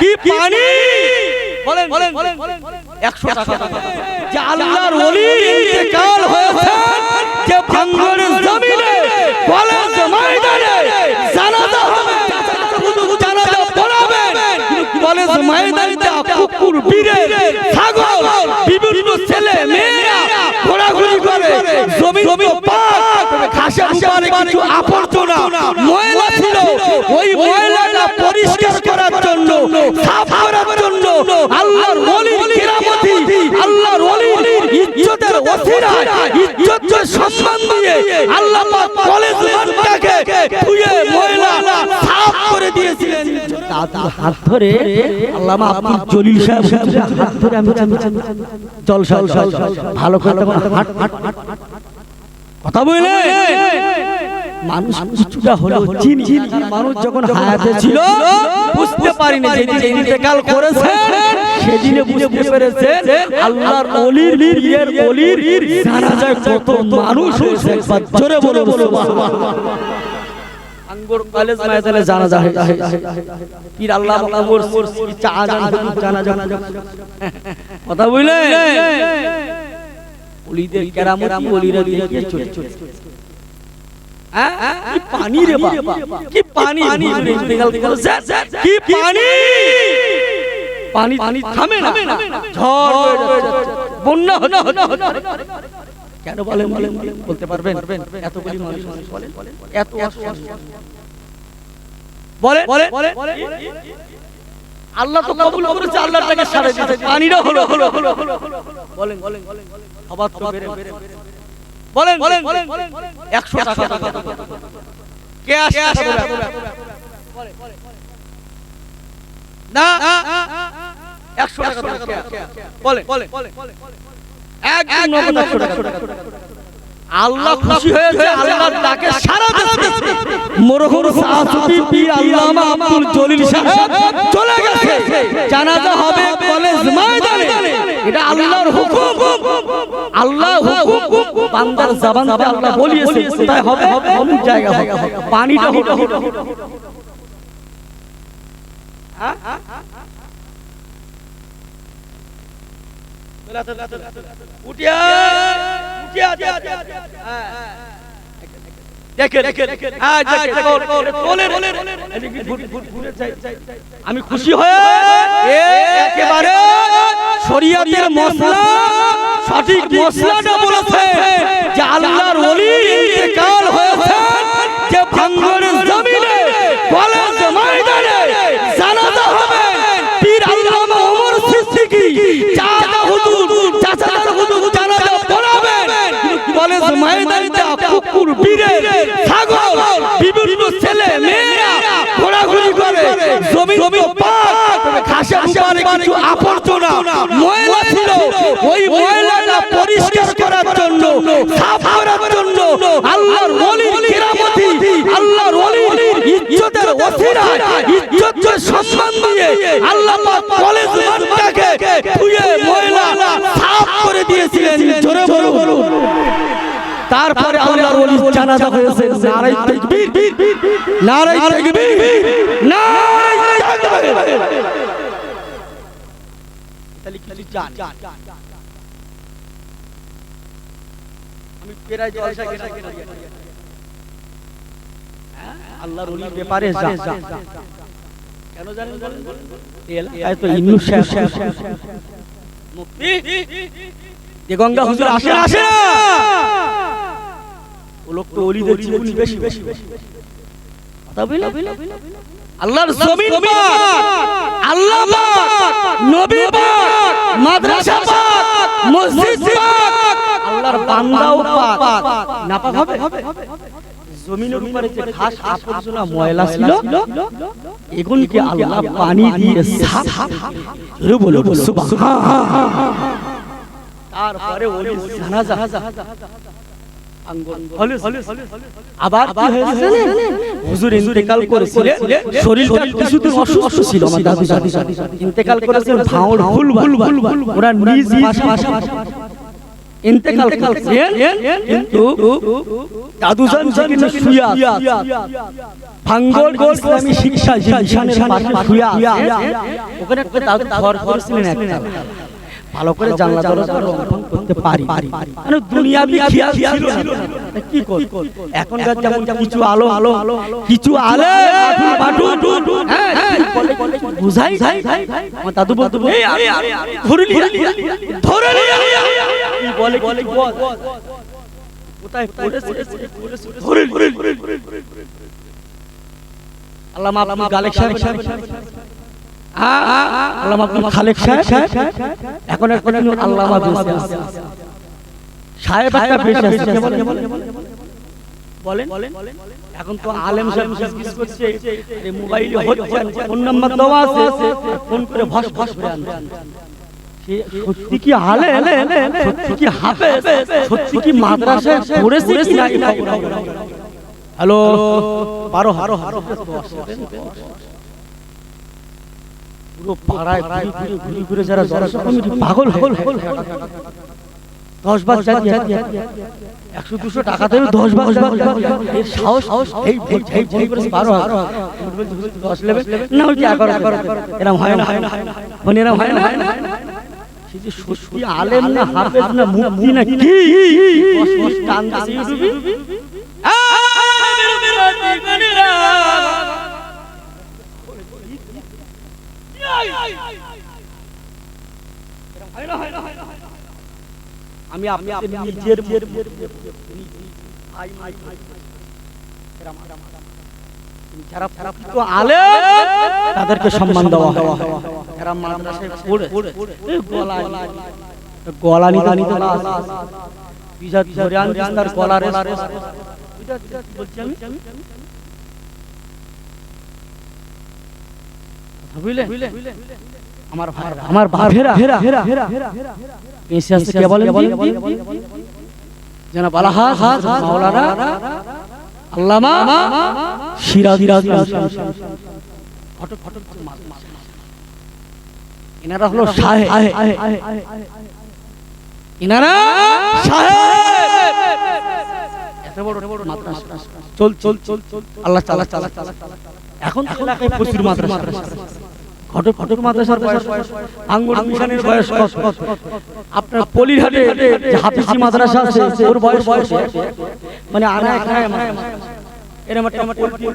কি পানি বলেন বলেন বলেন 100 টাকা যে আল্লাহর ওলি ইন্তেকাল হয়েছে যে ভাঙ্গর জমিনে কলেজ ময়দানে জানাজা হবে জানাজা পড়াবেন কলেজ ময়দানে কুকুর বীরে ছাগল বিভিন্ন ছেলে মেয়েরা ঘোরাঘুরি করে জমি জমি পাক ওই ময়লাটা পরিষ্কার করার জন্য সাফ করার জন্য আল্লাহর ওলির কিরামতি আল্লাহর ওলির ইজ্জতের ওসিলায় ইজ্জতের সম্মান দিয়ে আল্লাহ পাক কলেজ মাঠটাকে ধুয়ে ময়লা সাফ করে দিয়েছিলেন। হাত ধরে আল্লামা আব্দুল জলিল সাহেব হাত ধরে আমি জলসা জলসা ভালো করে হাট হাট। কথা বলে মানুষ কিছুটা হলো চিনি মানুষ যখন হায়াতে ছিল বুঝতে পারিনি যেদিন ইন্তেকাল করেছে সেদিনে বুঝতে পেরেছে আল্লাহর অলির বিয়ের অলির জানাজায় কত মানুষ হয়েছে একবার জোরে বলে বলে আঙ্গুর কলেজ ময়দানে জানাজা হয়ে পীর আল্লাহ আঙ্গুর চা জানাজা কথা বলে অলিদের কেরামতি অলিরা দিয়ে চলে চলে কি পানি রে বাবা কি পানি ইন্তেকাল করেছে কি পানি? পানি? পানি? থামে না। ঝড় বন্যা হলো কেন বলেন বলেন বলেন, বলতে পারবেন? এতগুলি মানুষ মানুষ বলেন। এত বলে বলে আল্লাহ তো কবুল করেছে আল্লাহটাকে সারে দিয়েছে। পানিটা হলো হলো হলো বলেন বলেন আবার তো বেড়ে বলেন বলেন বলেন 100 টাকা। কে আসে না 100 টাকা বলে বলে এক নগদ 100 টাকা। আল্লাহ খুশি হয়েছে আল্লাহর ডাকে সারা দিয়েছে। মরহুম সাহাবী পীর আল্লামা আব্দুল জলিল সাহেব। জানাজা হবে কলেজ ময়দানে এটা আল্লাহর হুকুম আল্লাহ হুকুম বান্দার জবান থেকে আল্লাহ বলিয়েছে কোথায় হবে অমুক জায়গা হবে পানিটা হবে উঠিয়া উঠিয়া আমি খুশি হয়ে একেবারে শরিয়াতের মশলা সঠিক মশলাটা বলেছে যে আল্লাহর ওলি ইন্তেকাল হয়েছে যে ভাঙ্গরের জমিনে কলেজ উপরে কিছু আবর্জনা ময়লা ছিল। ওই ময়লাটা পরিষ্কার করার জন্য সাফ করার জন্য আল্লাহর ওলির কিরামতি আল্লাহর ওলির ইজ্জতের ইজ্জতের সম্মান দিয়ে আল্লাহ পাক কলেজ মাঠটাকে ধুয়ে ময়লা সাফ করে দিয়েছিলেন। জোরে বলুন। তারপরে আল্লাহর ওলি জানাজা হয়েছে। নারাই তাকবীর। নারাই তাকবীর তাহলে কিছু জান আমি প্রায় জলসা কেটে আল্লাহর ওলির ব্যাপারে যা। কেন জানেন বলেন এলাকায় তো ইন্নু সাহেব মুক্তি যে গঙ্গা হুজুর আসে আসে ও লোক তো অলিদের জীবনী বেশি। বেশি। কথা বলে আল্লাহর জমিন পাক। আল্লাহ পাক। নবী পাক। মাদ্রাসা পাক। মসজিদ পাক। আল্লাহর বান্দাও পাক। না পাক হবে? জমিনের উপরে যে ঘাস আবর্জনা ময়লা ছিল এগুলিকে আল্লাহ পানি দিয়ে সাফ করে বলে সুবহান। তারপরে ওলি জানাজা। আবার কি হয়েছে? হুজুর ইন্তেকাল করেছিলেন শরীর কিছুদিন অসুস্থ ছিল আমার দাদু দাদি ইন্তেকাল করেছেন ভাঁড় ফুল ফুল ওরা নিজ ভাষা ইন্তেকাল করছেন কিন্তু দাদুজান যেখানে শুয়ে আছে, ভাঙ্গল ইসলামী শিক্ষা জিলশানের পাশে শুয়ে ওখানে একটা ঘর করেছিলেন একটা। ভালো করে জানলা দরজা লঙ্ঘন করতে পারি মানে দুনিয়াবি খেয়াল ছিল কি কর এখনকার যেমন কিছু আলো আলো কিছু আলে বাটু বাটু হ্যাঁ হ্যাঁ, বুঝাই আমার দাদু বলতো ধরে নিয়ে ধরে নিয়ে কি বলে বলে কোথায় ধরে ধরে আল্লাহ মাফ গালেক খালেক সাহেব এখন সাহেব একটা বেশি আছে। বলেন। এখন তো আলেম সাহেব জিজ্ঞেস করছে এই মোবাইলে হচ্ছে ফোন নাম্বার দেওয়া আছে ফোন করে ভস ভস করে সত্যি কি আলে সত্যি কি হাফে সত্যি কি মাদ্রাসায় পড়েছে হ্যালো। বারো হারো হারো পুরো পাড়ায় ঘুরে ঘুরে ঘুরে ঘুরে যারা জলসা কমিটি পাগল পাগল দশ বার জাতি একশো দুশো টাকা দেবে দশ বার এর সাহস সাহস এই এই এই এই করে বারো দশ নেবে না ওই এগারো এগারো এরম হয় না। হয় না। মানে এরম হয় না। হয় না। সত্যি আলেম না হাফেজ না মুক্তি না কি? দশ দশ টান দিছে। ইউটিউবে আমি আপনি নিজের যারা প্রকৃত তাদেরকে সম্মান দেওয়া হয়। যারা মাদ্রাসায় পড়ে। গলা গলা নিতে নিতে আনছিস তার গলার বলছি আমি? বুঝলে? আমার ভাই আমার ভাভেরা এসে আসতে কে বলেন যেন বলা মাওলানা আল্লামা সিরাজি ফটো ফটো এনারা হলো সাহেব এনারা সাহেব এত বড় বড় চল চল চল চল আল্লাহ চালা চালা চালা এখন এলাকায় প্রচুর মাদ্রাসা ঘটক ঘটক মাদ্রাসার বয়স আঙ্গুর মিশনের বয়স কত আপনার পলিরহাটে যে হাফিজি মাদ্রাসা আছে ওর বয়স বয়স মানে আনা খায় এরকম একটা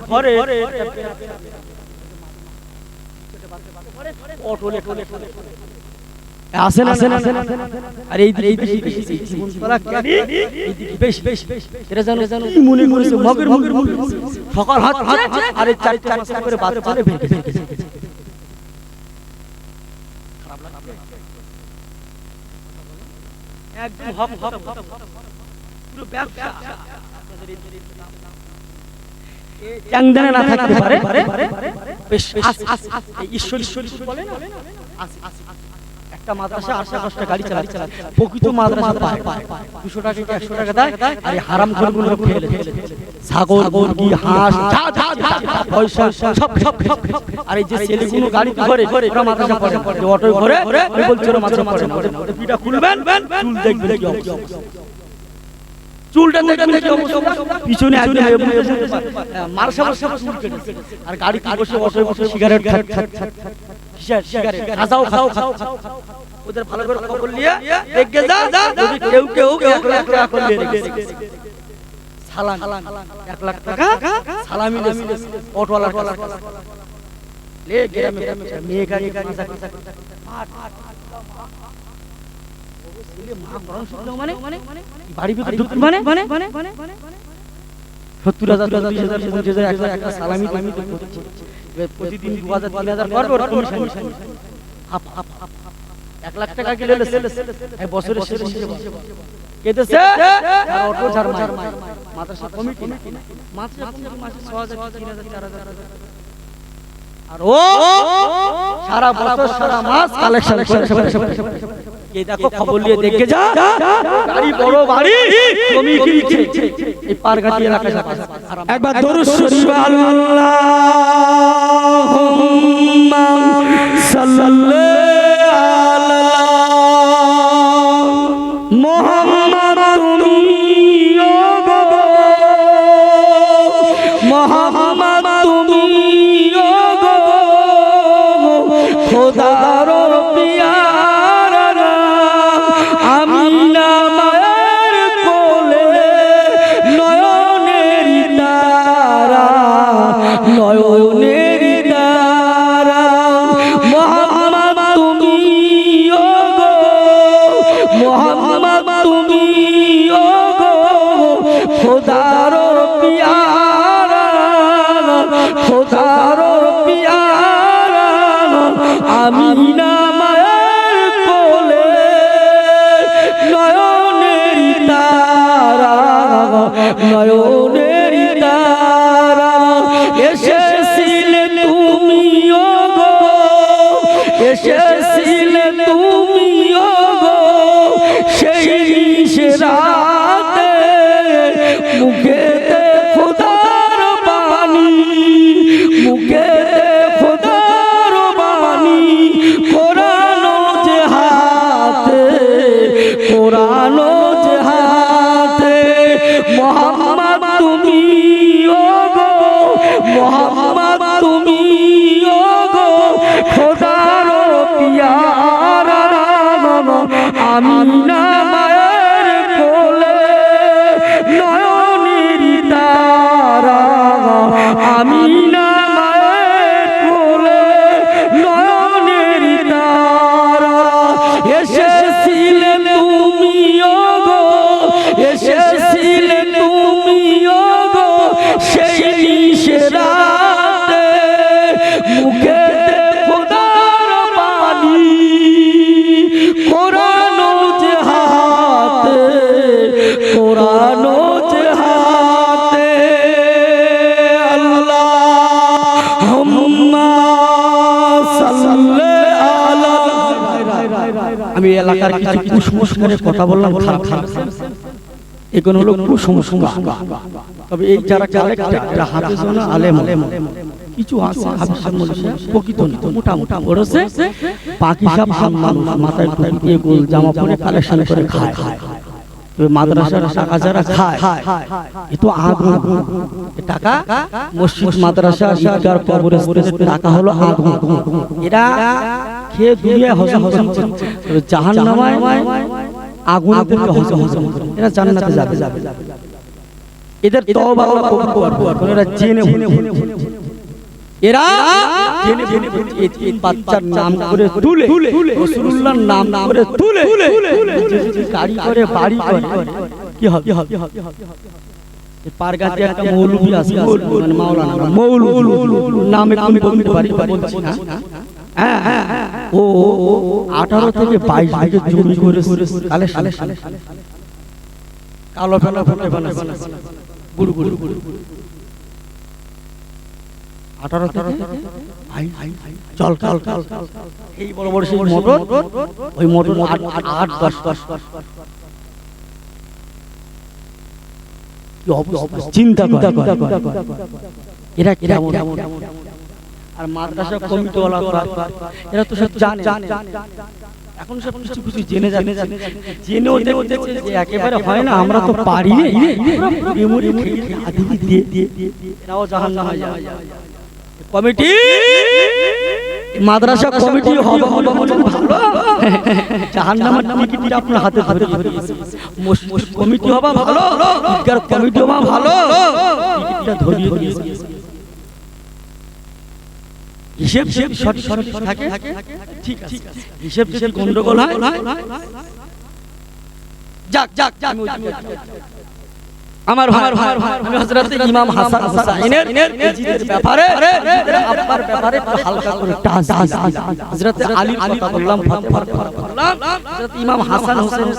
ঘরে অটোলে আসেন আসেন আসেন আর এই এই জীবনতলা বেশ বেশ এটা জানো জানো মনে করেছে? মগের মগের মগের সকাল হাত হাত আর এই চার চার চার করে বাদ চলে ভেঙে ভেঙে একদম হপ হপ পুরো ব্যবসা। চ্যাংদানে না থাকতে পারে? বেশ ঈশ্বর ঈশ্বর বলে না? একটা মাদ্রাসা আটটা দশটা গাড়ি চালায় প্রকৃত মাদ্রাসা পায়। দুশো টাকা একশো টাকা দেয় আর এই হারাম খোরগুলো ফেলে ফেলে ছাগল মুরগি হাঁস যা যা যা যা, পয়সা সব সব সব আর এই যে ছেলেগুলো গাড়ি করে? ওরা মাদ্রাসা পড়ে যে অটোয় ঘরে আমি ওরা মাদ্রাসা পড়ে না ওদের ওদের পিঠা খুলবেন? চুল দেখবেন কি চুলটা দেখবেন কি অবস্থা? পিছনে একজন চুল আর গাড়ি বসে বসে সিগারেট সিগারেট সিগারেট খাও খাও খাও ওদের ভালো করে খবর নিয়ে দেখে যা যদি কেউ কেউ এক লাখ টাকা করে সালাম। এক লাখ টাকা? সালামি অটোওয়ালা অটোওয়ালা লে গ্রামে মেয়ে গাড়ি গাড়ি। বাড়ি ভিতরে ঢুকতে মানে? মানে? সত্তর হাজার বিশ হাজার হাজার এক লাখ একটা সালামি আমি তো করছি। এবার প্রতিদিন দু হাজার তিন হাজার করবে ওর commission half half half half. এক লাখ টাকা গেলে বছরের শেষে শেষে অটো ঝাড় মার মাদ্রাসা কমিটি মাদ্রাসা মাসে ছ হাজার তিন হাজার চার হাজার আর ও? সারা বছর সারা মাস কালেকশন করে দেখো খবর নিয়ে দেখে যা। গাড়ি বড় বাড়ি জমি কিনছে। এই পারঘাটি এলাকায় একবার দরুদ শরীফ আল্লাহুম্মা সাল্লি নয়নের তারা নয়নের আমি আমি এলাকার কিছু কুসংস্কারের কথা বললাম খারাপ খারাপ এগুলো হলো কুসংস্কার। তবে এই যারা যারা হাফেজ না আলেম আলেম কিছু আছে হাফেজ মৌলভী প্রকৃত না মোটা মোটা বড়ছে পাকি মানুষ মাথায় গোল জামা পরে কালেকশন করে খায়। তবে মাদ্রাসার টাকা যারা খায় এ তো আগুন। টাকা মসজিদ মাদ্রাসা ঈদগাহ কবরস্থানের টাকা হলো আগুন। এরা খেয়ে দুনিয়া হজম হজম জাহান্নামায় আগুনেদেরকে হজম হজম এরা জান্নাতে যাবে। যাবে। এদের তওবা আল্লাহ কবুল করবে এরা জেনে এরা জেনে ভুলে বাচ্চার নাম করে তুলে রাসূলুল্লাহর নাম করে তুলে যে যে গাড়ি করে বাড়ি করে। কি হবে কি হবে এই পারগাতে একটা মৌলভী আছে মানে মাওলানা মৌলভী নামে কোন বলতে পারি বলছি না ও আঠারো থেকে বাইশ বিঘে জমি করে কালে কালো গুড় গুড় আঠারো থেকে চল কাল কাল এই বড় বড় সেই মোটর ওই মোটর আট আট আট দশ দশ। চিন্তা এরা কেমন? আর মাদ্রাসা কমিটিওয়ালা এরা তো সব জানে। এখন সব কিছু কিছু জেনে জানে জেনেও দেখছে যে একেবারে হয় না। আমরা তো পারি। মেমোরি দিয়ে দিয়ে এরাও হয়ে যায়। কমিটি? মাদ্রাসা কমিটি হবে হবে ভালো জাহান্নামের টিকিট আপনার হাতে ধরে মসজিদ কমিটি হবা ভালো? কমিটি হবা ভালো? টিকিটটা ধরিয়ে দিয়েছে। হিসেব হিসেব সঠিক সঠিক থাকে? ঠিক আছে। হিসেব গন্ডগোল হয়? যাক যাক যাক। আমার ভাই আমি হযরত ইমাম হাসান হুসাইনের এজিদের ব্যাপারে আব্বার ব্যাপারে হালকা করে টাচ হযরত আলী কথা বললাম করলাম হযরত ইমাম হাসান হুসাইন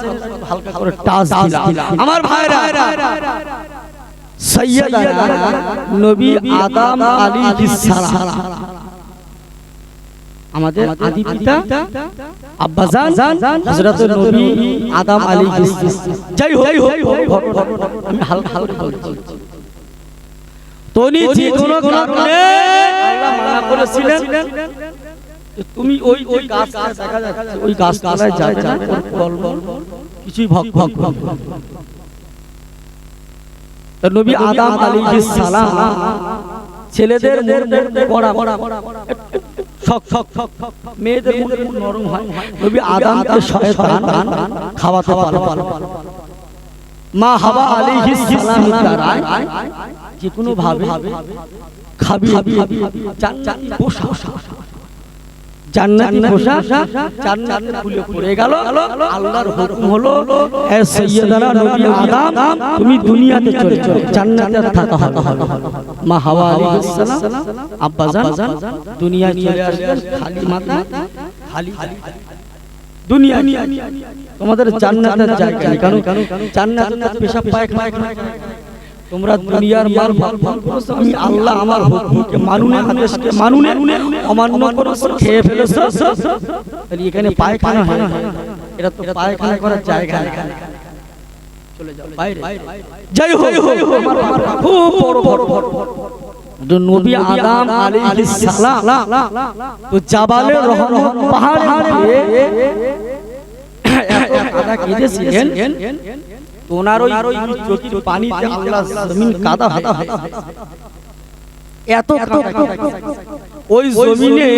হালকা করে টাচ দিলাম। আমার ভাইরা সৈয়দনা নবী আদম আলাইহিস সালাম। আমাদের আদি পিতা আব্বাজান হযরত নবী আদম আলাইহিস যাই হোক আমি হালকা হালকা বলছি। তনি যে কোনো কারণে আল্লাহ মানা করেছিলেন। তুমি ওই ওই গাছ দেখা যাচ্ছে ওই গাছ যাবে না? বল বল কিছুই ভক ভক ভক নবী আদম আলাইহিস সালাম ছেলেদের পড়া পড়া শক শক শক মেয়েদের মনে খুব নরম হয় নবী আদমকে শয়তান খাওয়াতে পারল মা হাওয়া আলাইহিস সালাম দ্বারা যে কোনো ভাবে খাবি জান্নাতি পোশাক জান্নাতি পোশাক জান্নাতে খুলে পড়ে গেল। আল্লাহর হুকুম হলো এ সাইয়্যিদানা নবী আদম তুমি দুনিয়াতে চলে চলে জান্নাতে থাকা হবে মা হাওয়া আলাইহিস সালাম আব্বা জান দুনিয়ায় চলে আসবেন খালি মাথা। খালি দুনিয়া তোমাদের জান্নাতের জায়গা। কারণ জান্নাতে পেশাব পায়খানা। তোমরা দুনিয়ার মাল অমান্য করেছ না। তো নবী আদম আলাইহিস সালাম তো ওনার ওই চোখের পানিতে আল্লাহ জমিন কাদা হাতা এত ওই জমিনে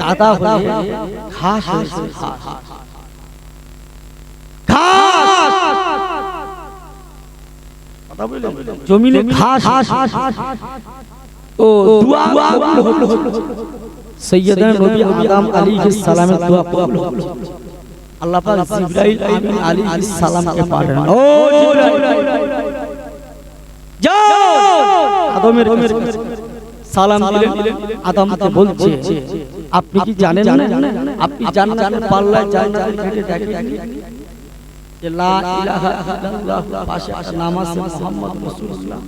কাদা হয়ে ঘাস হয়েছে? জমিনে ঘাস ও দুয়া কবুল নবী আদম আলাইহিস সালামের দোয়া কবুল হলো আল্লাহ পাক জিবরাইল আমিন আলাইহিস সালামকে পাঠালেন। ও যাও! আদমের কাছে সালাম দিলেন। আদম তো বলছে আপনি কি জানেন না? আপনি জান্নাতের পাল্লায় জান্নাতের ঘাটে দেখেন যে লা ইলাহা ইল্লাল্লাহ পাশে আছে নামাজ মুহাম্মদ রাসূলুল্লাহ।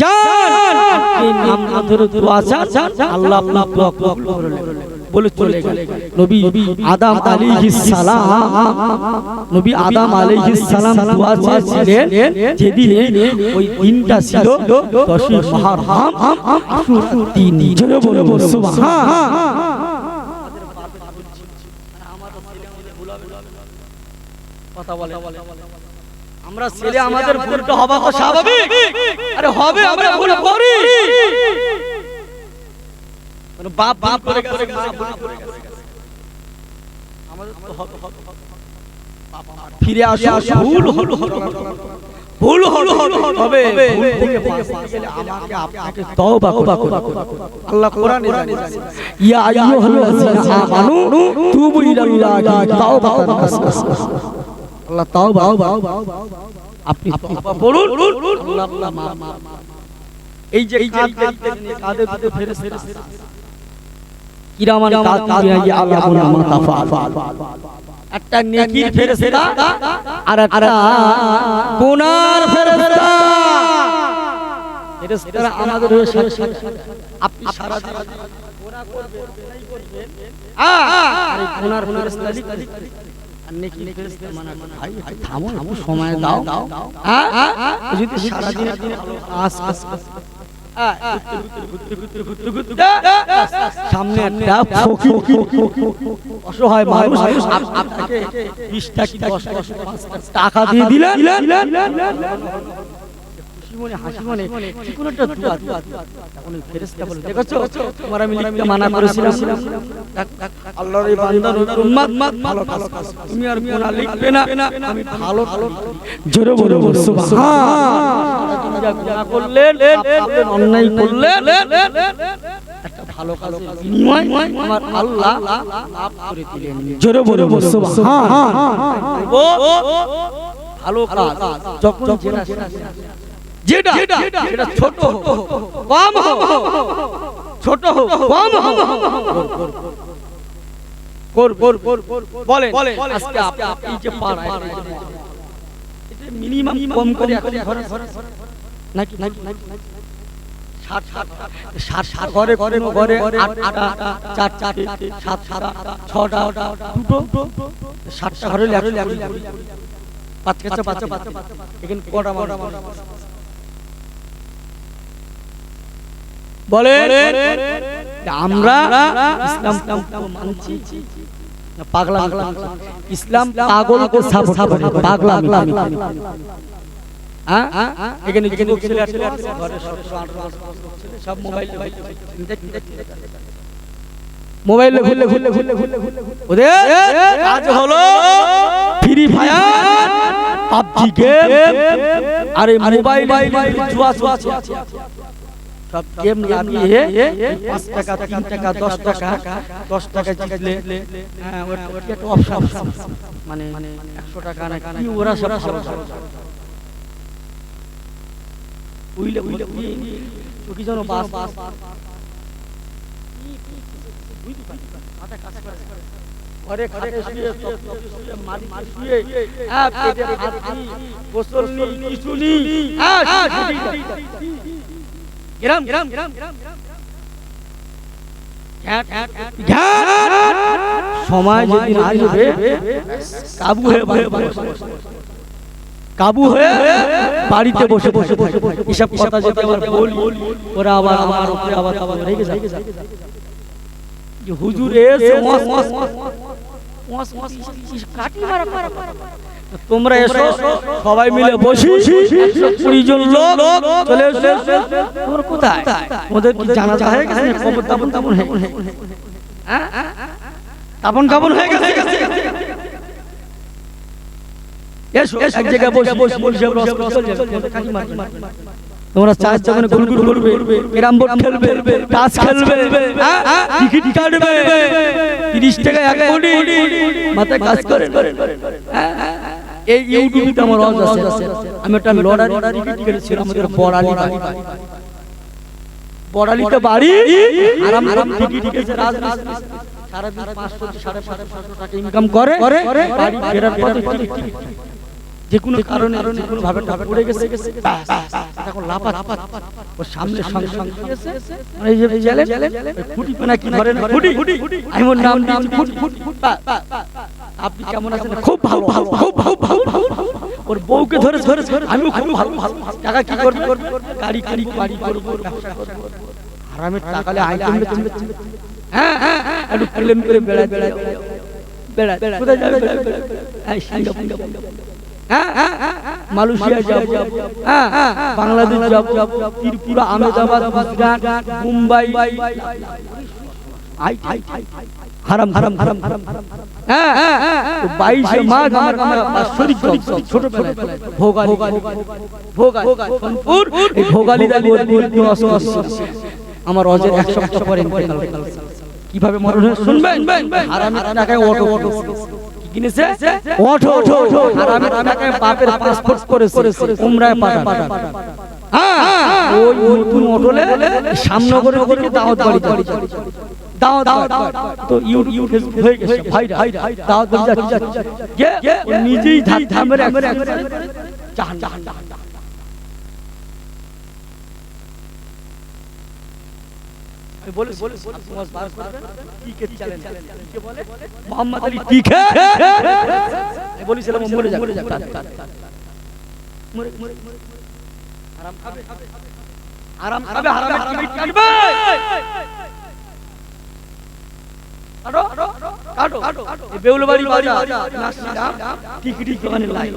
জান আপনি নাম ধরে দোয়া চান। আল্লাহ আপনার দোয়া কবুল করলেন। বলে চলে গেল। নবী আদম আলাইহিস সালাম। নবী আদম আলাইহিস সালাম দোয়া চেয়েছিলেন যেদিন ওই দিনটা ছিল দশই মুহররম আশুর দিন। জোরে বলো সুবহান। কথা বলে। আমরা ছেলে আমাদের ভুলটা হবা স্বাভাবিক। আরে হবে আমরা ভুল করি। বাপ বাপ করে করে আমাদের তো হবে হবে ফিরে আসো ভুল হলো হলো গেলে আমাকে আপনাকে তওবা করতে হবে আল্লাহ কোরআনে জানিয়েছে ইয়া আইয়ুহাল্লাযীনা আমানু তুবু ইলাল্লাহি তাওবাতান নাসুহা আল্লাহ তাওবা আপনি তাওবা পড়ুন আল্লাহ এই যে এই যে কাঁধে দুটো ফেরেশতা কিরামান কাতিবিনা ইয়ালামুনা মা তাফআল একটা নেকির ফেরেশতা আর একটা গুনার ফেরেশতা। ফেরেশতারা আমাদের হয়ে সাক্ষী। আপনি সারা দিন গুনাহ করবেন। গুনাই করবেন। আ আর গুনার ফেরেশতা আর নেকির ফেরেশতা মানা ভাই ভাই থামো থামো সময় দাও। যদি সারা দিন আস আস সামনে একটা অসহায় মানুষ আপনাকে টাকা দিয়ে দিলেন। খুশি মনে হাসি মনে। কোনো একটা দোয়া দোয়া তখন ফেরেশতা বলে দেখছ? তোমার আমি লিখতে মানা করেছিলাম। আল্লাহর এই বান্দা নবীর উম্মত ভালো কাজ তুমি আর গুনাহ লিখবে না। আমি ভালো ভালো জোরে বলে বলো সুবহান যা গুনাহ করলেন অন্যায় করলেন। একটা ভালো কাজের বিনিময় আমার আল্লাহ মাফ করে দিলেন। জোরে বলে বলো ভালো কাজ। যখন যেটা যেটা যেটা ছোট কম কম বলেন আজকে আপনি আপনি যে পাড়ায় মিনিমাম কম করে এখন নাকি নাকি নাকি ষাট ষাট ষাট ষাট ঘরে ঘরে ঘরে আটটা চার চারটে সাত সাত ছটা দুটো ষাটটা ঘরে পাঁচ কাছে পাঁচ পাঁচ এখানে কটা মানুষ বলে আমরা ইসলাম মানছি পাগলা ইসলাম পাগলকে সাপোর্ট পাগলা এখানে যুবক ছেলে আছে ঘরে 17 18 ছেলে সব মোবাইল ফ্রি ফায়ার পাবজি সব হ্যাঁ, মানে সব উইলে উইলে উইলে চকি যেন বাস বাস। ঘরে খাটে শুয়ে শুয়ে মারি মারি শুয়ে। হ্যাঁ পেটে ভাত নি গোসল নি কিছু নি। হ্যাঁ গ্রাম গ্রাম গ্রাম গ্রাম সময় আসবে কাবু হয়ে কাবু হয়ে বাড়িতে বসে বসে বসে এসব কথা যদি আবার বলি ওরা আবার আমার উপরে আবার আবার রেগে যায় যে হুজুর এসে মস মস মস মস কাটি মারা মারা তোমরা এসো সবাই মিলে বসি কুড়ি জন লোক চলে এসো তোমরা কোথায় ওদের কি জানা যায় হয়ে কবর তাপন তাপন হ্যাঁ তাপন কাপন হয়ে গেছে এসো এক জায়গায় তোমরা চার যখন গুলগুল করবে। ক্যারাম বোর্ড খেলবে। তাস খেলবে। হ্যাঁ? টিকিট কাটবে। 30 টাকা এক কোটি। মাথায় কাজ করে হ্যাঁ? এই আমার রস আছে। আমি একটা লড়ারি টিকিট কেটেছিলাম বড়ালি বাড়ি। বড়ালিতে বাড়ি আরাম আরাম ইনকাম করে। বাড়ি ফেরার যে কোনো কারণে যে কোনো ভাবে পড়ে গেছে এখন লাপা লাপা ওর সামনে সঙ্গে সঙ্গে মানে এই যে জেলে ফুটি পেনা কি ধরে না ফুটি আমি ওর নাম দিয়েছি ফুটি ফুটি বা- আপনি কেমন আছেন? খুব ভালো ভালো খুব ভালো ভালো ভালো। ওর বউকে ধরে ধরে ধরে আমিও খুব ভালো ভালো টাকা কি করবে? গাড়ি গাড়ি বাড়ি করব হারামের টাকালে আইটেম হ্যাঁ হ্যাঁ একটু প্লেন করে বেড়ায় বেড়ায় বেড়ায় কোথায় যাবে বেড়ায় বেড়ায় সিঙ্গাপুর মালয়েশিয়া যাব হ্যাঁ বাংলাদেশ যাব ত্রিপুরা আহমেদাবাদ গুজরাট মুম্বাই হারাম হারাম হারাম হারাম তো বাইশে মাঘ আমার বাৎসরিক ছোট ভোগালী ভোগালী আমার অজের এক সপ্তাহ পরে হয়েছে। কীভাবে মরণ শুনবেন? হারামের টাকায় অটো অটো কি ওঠো ওঠো আর আমি টাকায় বাপের পাসপোর্ট করেছি। উমরায় পাঠান। হ্যাঁ ওই নতুন অটোলে সামনে করে করে দাওয়াত বাড়ি। দাওয়াত দাওয়াত তো ইউটিউব ফেসবুক হয়ে গেছে। ভাই ভাই দাওয়াত বাড়ি যাচ্ছে। নিজেই ধাম ধামের এক চান জাহান জাহান আমি বলে বলে সমাজ বার করবেন টিকে চ্যালেঞ্জ টিকে বলে? মোহাম্মদ আলী টিকে আমি বলেছিলাম মরে যাবে মরে যাবে মরে মরে আরাম খাবে আরাম খাবে হারামে টিকিট কাটবে। কাটো কাটো কাটো এই বেউলবাড়ি বাজার নাসিরাম টিকিট দোকানে লাই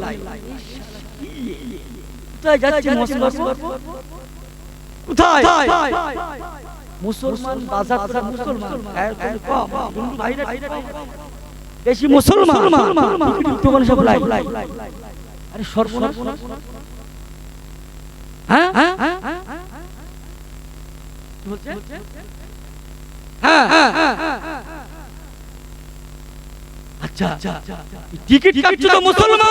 কোথায় যাচ্ছে মশলা কোথায়? মুসলমান বাজার মুসলমান। হিন্দু ভাইরা বেশি মুসলমান দোকানে সব লাই আরে সর্বনাশ? হ্যাঁ? হ্যাঁ? আচ্ছা। টিকিট কাটছে তো মুসলমান।